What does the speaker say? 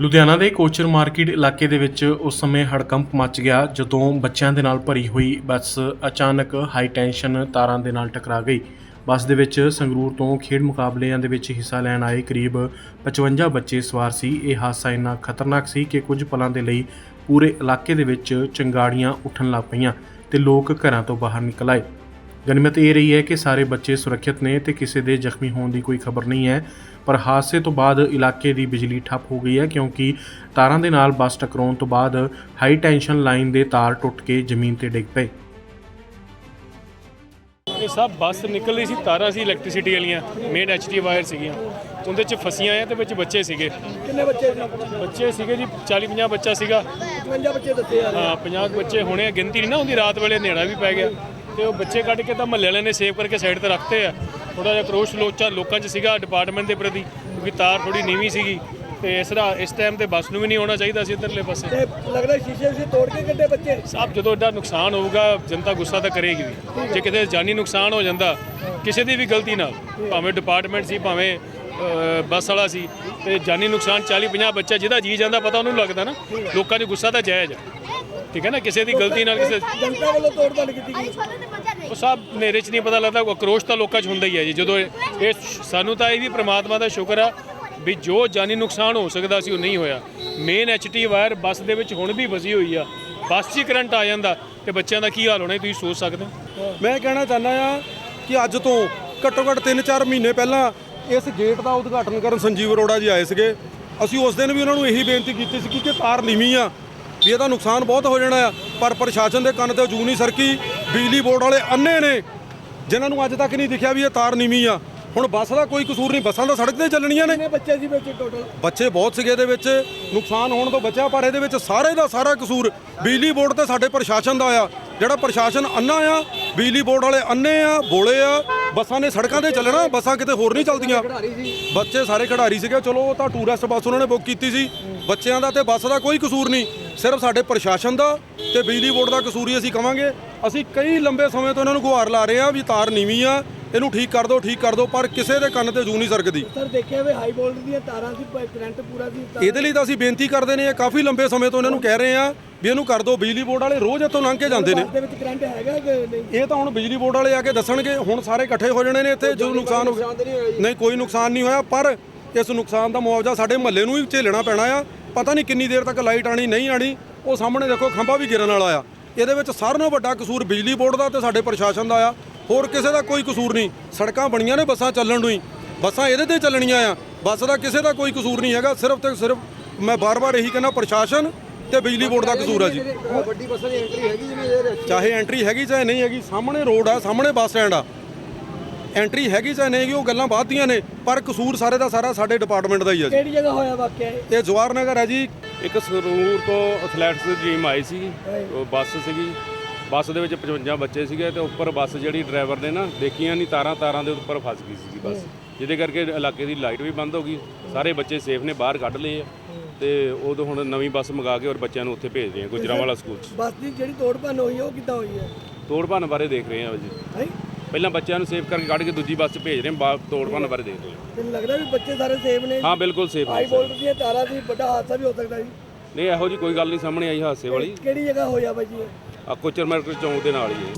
ਲੁਧਿਆਣਾ ਦੇ ਕੋਚਰ ਮਾਰਕੀਟ ਇਲਾਕੇ ਦੇ ਵਿੱਚ ਉਸ ਸਮੇਂ ਹੜਕੰਪ ਮਚ ਗਿਆ, ਜਦੋਂ ਬੱਚਿਆਂ ਦੇ ਨਾਲ ਭਰੀ ਹੋਈ ਬੱਸ ਅਚਾਨਕ ਹਾਈ ਟੈਂਸ਼ਨ ਤਾਰਾਂ ਦੇ ਨਾਲ ਟਕਰਾ ਗਈ। ਬੱਸ ਦੇ ਵਿੱਚ ਸੰਗਰੂਰ ਤੋਂ ਖੇਡ ਮੁਕਾਬਲਿਆਂ ਦੇ ਵਿੱਚ ਹਿੱਸਾ ਲੈਣ ਆਏ ਕਰੀਬ 55 ਬੱਚੇ ਸਵਾਰ ਸੀ। ਇਹ ਹਾਦਸਾ ਇੰਨਾ ਖਤਰਨਾਕ ਸੀ ਕਿ ਕੁਝ ਪਲਾਂ ਦੇ ਲਈ ਪੂਰੇ ਇਲਾਕੇ ਦੇ ਵਿੱਚ ਚੰਗਾੜੀਆਂ ਉੱਠਣ ਲੱਗ ਪਈਆਂ ਤੇ ਲੋਕ ਘਰਾਂ ਤੋਂ ਬਾਹਰ ਨਿਕਲ ਆਏ। ਗਨੀਮਤ ਇਹ ਰਹੀ ਹੈ ਕਿ ਸਾਰੇ ਬੱਚੇ ਸੁਰੱਖਿਅਤ ਨੇ ਤੇ ਕਿਸੇ ਦੇ ਜ਼ਖਮੀ ਹੋਣ ਦੀ ਕੋਈ ਖਬਰ ਨਹੀਂ ਹੈ। ਪਰ ਹਾਦਸੇ ਤੋਂ ਬਾਅਦ ਇਲਾਕੇ ਦੀ ਬਿਜਲੀ ਠੱਪ ਹੋ ਗਈ ਹੈ ਕਿਉਂਕਿ ਤਾਰਾਂ ਦੇ ਨਾਲ ਬੱਸ ਟਕਰਾਉਣ ਤੋਂ ਬਾਅਦ ਹਾਈ ਟੈਂਸ਼ਨ ਲਾਈਨ ਦੇ ਤਾਰ ਟੁੱਟ ਕੇ ਜ਼ਮੀਨ ਤੇ ਡਿੱਗ ਪਏ। ਇਹ ਸਭ ਬੱਸ ਨਿਕਲ ਰਹੀ ਸੀ ਤਾਰਾਂ ਸੀ ਇਲੈਕਟ੍ਰਿਸਿਟੀ ਵਾਲੀਆਂ ਮੇਨ ਐਚਟੀ ਵਾਇਰ ਸੀਗੀਆਂ। ਉਹਦੇ ਚ ਫਸੀਆਂ ਆ ਤੇ ਵਿੱਚ ਬੱਚੇ ਸੀਗੇ। ਕਿੰਨੇ ਬੱਚੇ ਸੀ? ਬੱਚੇ ਸੀਗੇ ਜੀ 40 50 ਬੱਚਾ ਸੀਗਾ। 55 ਬੱਚੇ ਦੱਸੇ ਆ ਹਾਂ 50 ਬੱਚੇ ਹੋਣੇ ਗਿਣਤੀ ਨਹੀਂ ਨਾ ਹੁੰਦੀ ਰਾਤ ਵੇਲੇ ਹਨੇਰਾ ਵੀ ਪੈ ਗਿਆ। ਤੇ ਉਹ ਬੱਚੇ ਕੱਢ ਕੇ ਤਾਂ ਮਹੱਲੇ ਵਾਲਿਆਂ ਨੇ ਸੇਵ ਕਰਕੇ ਸਾਈਡ ਤੇ ਰੱਖਤੇ ਆ। ਥੋੜਾ ਜਿਹਾ ਕਰੋਸ਼ ਲੋਚਾ ਲੋਕਾਂ 'ਚ ਸੀਗਾ ਡਿਪਾਰਟਮੈਂਟ ਦੇ ਪ੍ਰਤੀ ਕਿਉਂਕਿ ਤਾਰ ਥੋੜੀ ਨੀਵੀਂ ਸੀਗੀ। ਤੇ ਇਸ ਦਾ ਇਸ ਟਾਈਮ ਤੇ ਬੱਸ ਨੂੰ ਵੀ ਨਹੀਂ ਆਉਣਾ ਚਾਹੀਦਾ ਸੀ ਇੱਧਰਲੇ ਪਾਸੇ। ਤੇ ਲੱਗਦਾ ਸ਼ੀਸ਼ੇ ਸੀ ਤੋੜ ਕੇ ਕੱਢੇ ਬੱਚੇ? ਸਭ ਜਦੋਂ ਐਡਾ ਨੁਕਸਾਨ ਹੋਊਗਾ ਜਨਤਾ ਗੁੱਸਾ ਤਾਂ ਕਰੇਗੀ ਵੀ। ਜੇ ਕਿਤੇ ਜਾਨੀ ਨੁਕਸਾਨ ਹੋ ਜਾਂਦਾ ਕਿਸੇ ਦੀ ਵੀ ਗਲਤੀ ਨਾਲ ਭਾਵੇਂ ਡਿਪਾਰਟਮੈਂਟ ਸੀ ਭਾਵੇਂ ਬੱਸ ਵਾਲਾ ਸੀ ਤੇ ਜਾਨੀ ਨੁਕਸਾਨ 40 50 ਬੱਚਾ ਜਿਹਦਾ ਜੀ ਜਾਂਦਾ ਪਤਾ ਉਹਨੂੰ ਲੱਗਦਾ ਨਾ। ਲੋਕਾਂ 'ਚ ਗੁੱਸਾ ਤਾਂ ਜਾਇਜ਼ ਹੈ ਠੀਕ ਹੈ ਨਾ? ਕਿਸੇ ਦੀ ਗਲਤੀ ਨਾਲ ਕਿਸੇ ਜਨਤਾ ਵੱਲੋਂ ਤੋੜ ਭੰਨ ਕੀਤੀ ਗਈ। ਉਹ ਸਭ ਹਨੇਰੇ 'ਚ ਨਹੀਂ ਪਤਾ ਲੱਗਦਾ ਉਹ ਆਕਰੋਸ਼ ਤਾਂ ਲੋਕਾਂ 'ਚ ਹੁੰਦਾ ਹੀ ਹੈ ਜੀ। ਜਦੋਂ ਇਹ ਸਾਨੂੰ ਤਾਂ ਇਹ ਵੀ ਪ੍ਰਮਾਤਮਾ ਦਾ ਸ਼ੁਕਰ ਆ ਵੀ ਜੋ ਜਾਨੀ ਨੁਕਸਾਨ ਹੋ ਸਕਦਾ ਸੀ ਉਹ ਨਹੀਂ ਹੋਇਆ। ਮੇਨ ਐਚਟੀ ਵਾਇਰ ਬੱਸ ਦੇ ਵਿੱਚ ਹੁਣ ਵੀ ਵਸੀ ਹੋਈ ਆ। ਬੱਸ 'ਚ ਹੀ ਕਰੰਟ ਆ ਜਾਂਦਾ ਤੇ ਬੱਚਿਆਂ ਦਾ ਕੀ ਹਾਲ ਹੋਣਾ ਤੁਸੀਂ ਸੋਚ ਸਕਦੇ ਹੋ? ਮੈਂ ਕਹਿਣਾ ਚਾਹੁੰਦਾ ਆ ਕਿ ਅੱਜ ਤੋਂ ਘੱਟੋ ਘੱਟ 3-4 ਮਹੀਨੇ ਪਹਿਲਾਂ ਇਸ ਗੇਟ ਦਾ ਉਦਘਾਟਨ ਕਰਨ ਸੰਜੀਵ ਅਰੋੜਾ ਜੀ ਆਏ ਸੀਗੇ। ਅਸੀਂ ਉਸ ਦਿਨ ਵੀ ਉਹਨਾਂ ਨੂੰ ਇਹੀ ਬੇਨਤੀ ਕੀਤੀ ਸੀ ਕਿ ਤਾਰ ਨੀਵੀਂ ਆ ਵੀ ਇਹਦਾ ਨੁਕਸਾਨ ਬਹੁਤ ਹੋ ਜਾਣਾ ਆ ਪਰ ਪ੍ਰਸ਼ਾਸਨ ਦੇ ਕੰਨ ਤੇ ਜੂ ਨਹੀਂ ਸਰਕੀ ਬਿਜਲੀ ਬੋਰਡ ਵਾਲੇ ਅੰਨੇ ਨੇ ਜਿਨ੍ਹਾਂ ਨੂੰ ਅੱਜ ਤੱਕ ਨਹੀਂ ਦਿਖਿਆ ਵੀ ਇਹ ਤਾਰ ਨੀਵੀਂ ਆ। ਹੁਣ ਬੱਸ ਦਾ ਕੋਈ ਕਸੂਰ ਨਹੀਂ ਬੱਸਾਂ ਤਾਂ ਸੜਕ ਤੇ ਚੱਲਣੀਆਂ ਨੇ। ਕਿੰਨੇ ਬੱਚੇ ਸੀ ਵਿੱਚ ਟੋਟਲ ਬੱਚੇ ਬਹੁਤ ਸੀਗੇ ਇਹਦੇ ਵਿੱਚ ਨੁਕਸਾਨ ਹੋਣ ਤੋਂ ਬਚਿਆ ਪਰ ਇਹਦੇ ਵਿੱਚ ਸਾਰੇ ਦਾ ਸਾਰਾ ਕਸੂਰ ਬਿਜਲੀ ਬੋਰਡ ਤੇ ਸਾਡੇ ਪ੍ਰਸ਼ਾਸਨ ਦਾ ਆ। ਜਿਹੜਾ ਪ੍ਰਸ਼ਾਸਨ ਅੰਨਾ ਆ ਬਿਜਲੀ ਬੋਰਡ ਵਾਲੇ ਅੰਨੇ ਆ ਬੋਲੇ ਆ ਬੱਸਾਂ ਨੇ ਸੜਕਾਂ ਤੇ ਚੱਲਣਾ ਬੱਸਾਂ ਕਿਤੇ ਹੋਰ ਨਹੀਂ ਚੱਲਦੀਆਂ। ਬੱਚੇ ਸਾਰੇ ਖਿਡਾਰੀ ਸੀਗੇ ਚਲੋ ਉਹ ਤਾਂ ਟੂਰਿਸਟ ਬੱਸ ਉਹਨਾਂ ਨੇ ਬੁੱਕ ਕੀਤੀ ਸੀ। ਬੱਚਿਆਂ ਦਾ ਤੇ ਬੱਸ ਦਾ ਕੋਈ ਕਸੂਰ ਨਹੀਂ। ਸਿਰਫ ਸਾਡੇ ਪ੍ਰਸ਼ਾਸਨ ਦਾ ਤੇ ਬਿਜਲੀ ਬੋਰਡ ਦਾ ਕਸੂਰ ਹੀ ਅਸੀਂ ਕਵਾਂਗੇ। ਅਸੀਂ ਕਈ ਲੰਬੇ ਸਮੇਂ ਤੋਂ ਇਹਨਾਂ ਨੂੰ ਗੁਹਾਰ ਲਾ ਰਹੇ ਆ ਵੀ ਤਾਰ ਨੀਵੀਂ ਆ ਇਹਨੂੰ ਠੀਕ ਕਰ ਦਿਓ ਠੀਕ ਕਰ ਦਿਓ ਪਰ ਕਿਸੇ ਦੇ ਕੰਨ ਤੇ ਜੂ ਨਹੀਂ ਸਰਕਦੀ। ਸਰ ਦੇਖਿਆ ਵੀ ਹਾਈ ਵੋਲਟ ਦੀਆਂ ਤਾਰਾਂ ਸੀ ਕਰੰਟ ਪੂਰਾ ਸੀ ਇਹਦੇ ਲਈ ਤਾਂ ਅਸੀਂ ਬੇਨਤੀ ਕਰਦੇ ਨੇ ਇਹ ਕਾਫੀ ਲੰਬੇ ਸਮੇਂ ਤੋਂ ਇਹਨਾਂ ਨੂੰ ਕਹਿ ਰਹੇ ਆ ਵੀ ਇਹਨੂੰ ਕਰ ਦਿਓ। ਬਿਜਲੀ ਬੋਰਡ ਵਾਲੇ ਰੋਜ਼ ਇੱਥੋਂ ਲੰਘ ਕੇ ਜਾਂਦੇ ਨੇ। ਬੱਸ ਦੇ ਵਿੱਚ ਕਰੰਟ ਹੈਗਾ ਕਿ ਨਹੀਂ? ਇਹ ਤਾਂ ਹੁਣ ਬਿਜਲੀ ਬੋਰਡ ਵਾਲੇ ਆ ਕੇ ਦੱਸਣਗੇ ਹੁਣ ਸਾਰੇ ਇਕੱਠੇ ਹੋ ਜਾਣੇ ਨੇ ਇੱਥੇ ਜੋ ਨੁਕਸਾਨ ਹੋ ਨਹੀਂ ਕੋਈ ਨੁਕਸਾਨ ਨਹੀਂ ਹੋਇਆ ਪਰ ਇਸ ਨੁਕਸਾਨ ਦਾ ਮੁਆਵਜ਼ਾ ਸਾਡੇ ਮਹੱਲੇ ਨੂੰ ਹੀ ਝੇਲਣਾ ਪੈਣਾ ਆ। ਪਤਾ ਨਹੀਂ ਕਿੰਨੀ ਦੇਰ ਤੱਕ ਲਾਈਟ ਆਣੀ ਨਹੀਂ ਆਣੀ ਉਹ ਸਾਹਮਣੇ ਦੇਖੋ ਖੰਭਾ ਵੀ ਗਿਰਨ ਵਾਲਾ ਆ। ਇਹਦੇ ਵਿੱਚ ਸਾਰਿਆਂ ਨਾਲੋਂ ਵੱਡਾ ਕਸੂਰ ਬਿਜਲੀ ਬੋਰਡ ਦਾ ਤੇ ਸਾਡੇ ਪ੍ਰਸ਼ਾਸਨ ਦਾ ਆ। ਹੋਰ ਕਿਸੇ ਦਾ ਕੋਈ ਕਸੂਰ ਨਹੀਂ। ਸੜਕਾਂ ਬਣੀਆਂ ਨੇ ਬੱਸਾਂ ਚੱਲਣ ਨੂੰ ਹੀ। ਬੱਸਾਂ ਇਹਦੇ ਤੇ ਚੱਲਣੀਆਂ ਆ। ਬੱਸ ਦਾ ਕਿਸੇ ਦਾ ਕੋਈ ਕਸੂਰ ਨਹੀਂ ਹੈਗਾ। ਸਿਰਫ ਤੇ ਸਿਰਫ ਮੈਂ ਬਾਰ-ਬਾਰ ਇਹੀ ਕਹਿੰਦਾ ਪ੍ਰਸ਼ਾਸਨ ਤੇ ਬਿਜਲੀ ਬੋਰਡ ਦਾ ਕਸੂਰ ਆ ਜੀ। ਵੱਡੀ ਬੱਸਾਂ ਦੀ ਐਂਟਰੀ ਹੈਗੀ ਜਿਵੇਂ ਚਾਹੇ ਐਂਟਰੀ ਹੈਗੀ ਚਾਹੇ ਨਹੀਂ ਹੈਗੀ ਸਾਹਮਣੇ ਰੋਡ ਆ ਸਾਹਮਣੇ ਬੱਸ ਸਟੈਂਡ ਆ। ਐਂਟਰੀ ਹੈਗੀ ਚਾਹੇ ਨਹੀਂ ਉਹ ਗੱਲਾਂ ਬਾਅਦ ਦੀਆਂ ਨੇ ਪਰ ਕਸੂਰ ਸਾਰੇ ਦਾ ਸਾਰਾ ਸਾਡੇ ਡਿਪਾਰਟਮੈਂਟ ਦਾ ਹੀ ਆ ਜੀ। ਕਿਹੜੀ ਜਗ੍ਹਾ ਹੋਇਆ ਵਾਕਿਆ ਇਹ? ਇਹ ਜਵਾਰ ਨਗਰ ਹੈ ਜੀ। ਇੱਕ ਸਰੂਰ ਤੋਂ ਐਥਲੈਟਿਕਸ ਦੀ ਟੀਮ ਆਈ ਸੀ ਉਹ ਬੱਸ ਸੀਗੀ। ਬੱਸ ਦੇ ਵਿੱਚ 55 ਬੱਚੇ ਸੀਗੇ ਤੇ ਉੱਪਰ ਬੱਸ ਜਿਹੜੀ ਡਰਾਈਵਰ ਨੇ ਨਾ ਦੇਖੀਆਂ ਨਹੀਂ ਤਾਰਾਂ ਤਾਰਾਂ ਦੇ ਉੱਪਰ ਫਸ ਗਈ ਸੀ ਬੱਸ। ਜਿਹਦੇ ਕਰਕੇ ਇਲਾਕੇ ਦੀ ਲਾਈਟ ਵੀ ਬੰਦ ਹੋ ਗਈ। ਸਾਰੇ ਬੱਚੇ ਸੇਫ ਨੇ ਬਾਹਰ ਕੱਢ ਲਏ ਆ। ਤੇ ਉਦੋਂ ਹੁਣ ਨਵੀਂ ਬੱਸ ਮੰਗਾ ਕੇ ਔਰ ਬੱਚਿਆਂ ਨੂੰ ਉੱਥੇ ਭੇਜ ਰਹੇ ਆ ਗੁਜਰਾਂਵਾਲਾ ਸਕੂਲ 'ਚ। ਬੱਸ ਦੀ ਜਿਹੜੀ ਤੋੜ ਭੰਨ ਹੋਈ ਹੈ ਉਹ ਕਿੱਦਾਂ ਹੋਈ ਹੈ ਤੋੜ ਭੰਨ ਬਾਰੇ ਦੇਖ ਰਹੇ ਆ ਜੀ। ਹੈ? ਪਹਿਲਾਂ ਬੱਚਿਆਂ ਨੂੰ ਸੇਫ ਕਰਕੇ ਕੱਢ ਕੇ ਦੂਜੀ ਬੱਸ 'ਚ ਭੇਜ ਰਹੇ ਆ ਬਾ- ਤੋੜ ਭੰਨ ਬਾਰੇ ਦੇਖ ਰਹੇ ਤੈਨੂੰ ਲੱਗਦਾ ਵੀ ਬੱਚੇ ਸਾਰੇ ਸੇਫ ਨੇ ਹਾਂ ਬਿਲਕੁਲ ਸੇਫ ਹਾਈ ਹੈ ਵੋਲਟ ਦੀਆਂ ਤਾਰਾਂ ਸੀ ਵੱਡਾ ਹਾਦਸਾ ਵੀ ਹੋ ਸਕਦਾ ਜੀ। ਨਹੀਂ ਇਹੋ ਜੀ ਕੋਈ ਗੱਲ ਨਹੀਂ ਸਾਹਮਣੇ ਆਈ ਹਾਦਸੇ ਵਾਲੀ। ਕਿਹੜੀ ਜਗ੍ਹਾ ਹੋਇਆ ਬਾਈ ਜੀ ਇਹ? ਆ ਕੋਚਰ ਮਾਰਕੀਟ ਚੌਂਕ ਦੇ ਨਾਲ ਹੀ ਹੈ।